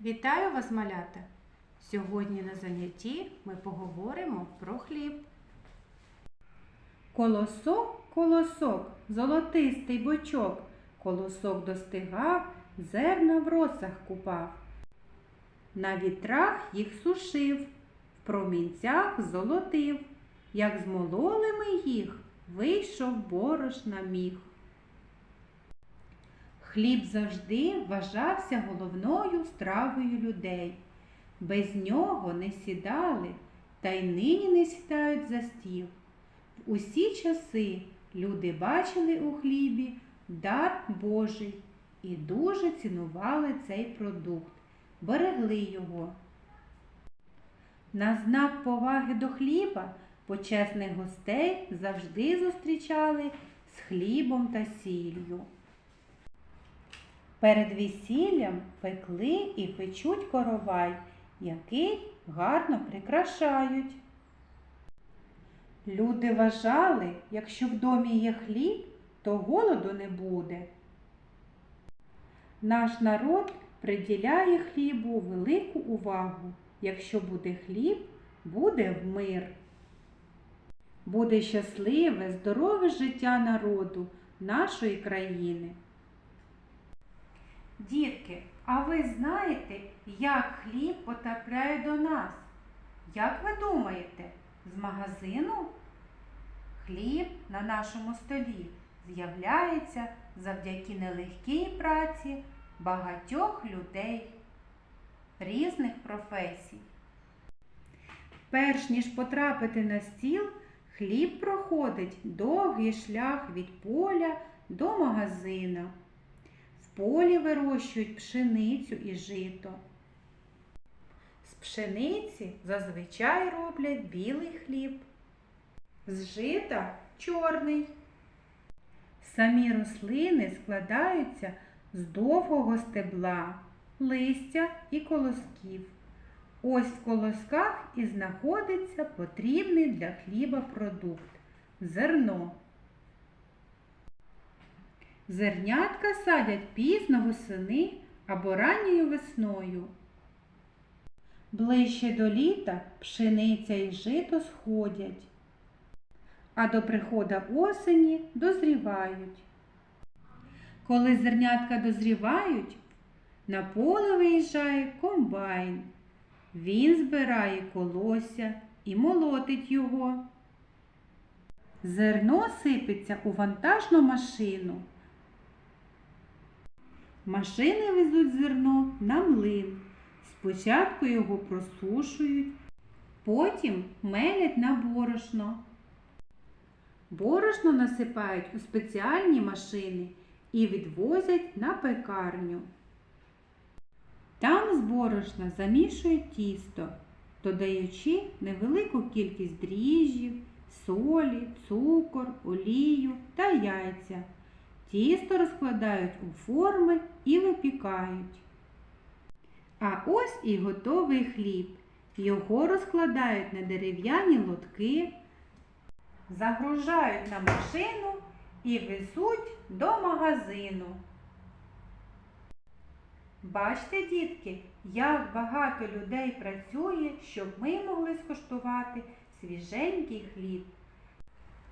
Вітаю вас, малята! Сьогодні на занятті ми поговоримо про хліб. Колосок, колосок, золотистий бочок, колосок достигав, зерна в росах купав. На вітрах їх сушив, в промінцях золотив. Як змололи ми їх, вийшов борошна міг. Хліб завжди вважався головною стравою людей. Без нього не сідали, та й нині не сідають за стіл. В усі часи люди бачили у хлібі дар Божий і дуже цінували цей продукт, берегли його. На знак поваги до хліба почесних гостей завжди зустрічали з хлібом та сіллю. Перед весіллям пекли і печуть коровай, який гарно прикрашають. Люди вважали, якщо в домі є хліб, то голоду не буде. Наш народ приділяє хлібу велику увагу. Якщо буде хліб, буде мир. Буде щасливе, здорове життя народу нашої країни. Дітки, а ви знаєте, як хліб потрапляє до нас? Як ви думаєте, з магазину? Хліб на нашому столі з'являється завдяки нелегкій праці багатьох людей різних професій. Перш ніж потрапити на стіл, хліб проходить довгий шлях від поля до магазина. Полі вирощують пшеницю і жито. З пшениці зазвичай роблять білий хліб, з жита чорний. Самі рослини складаються з довгого стебла, листя і колосків. Ось в колосках і знаходиться потрібний для хліба продукт зерно. Зернятка садять пізно восени або ранньою весною. Ближче до літа пшениця і жито сходять, а до приходу осені дозрівають. Коли зернятка дозрівають, на поле виїжджає комбайн. Він збирає колося і молотить його. Зерно сипеться у вантажну машину. Машини везуть зерно на млин. Спочатку його просушують, потім мелять на борошно. Борошно насипають у спеціальні машини і відвозять на пекарню. Там з борошна замішують тісто, додаючи невелику кількість дріжджів, солі, цукор, олію та яйця. Тісто розкладають у форми і випікають. А ось і готовий хліб. Його розкладають на дерев'яні лотки, загружають на машину і везуть до магазину. Бачите, дітки, як багато людей працює, щоб ми могли скуштувати свіженький хліб.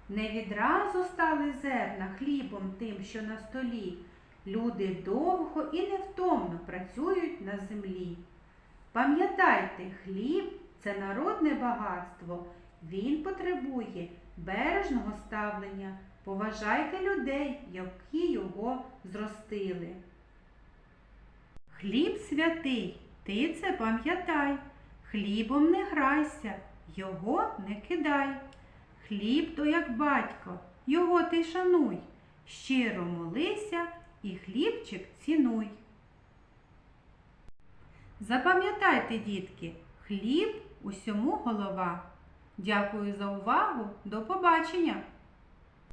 Не відразу стали зерна хлібом тим, що на столі. Люди довго і невтомно працюють на землі. Пам'ятайте, хліб це народне багатство. Він потребує бережного ставлення. Поважайте людей, які його зростили. Хліб святий, ти це пам'ятай, хлібом не грайся, його не кидай. Хліб то як батько, його ти шануй, щиро молися і хлібчик цінуй. Запам'ятайте, дітки, хліб усьому голова. Дякую за увагу. До побачення!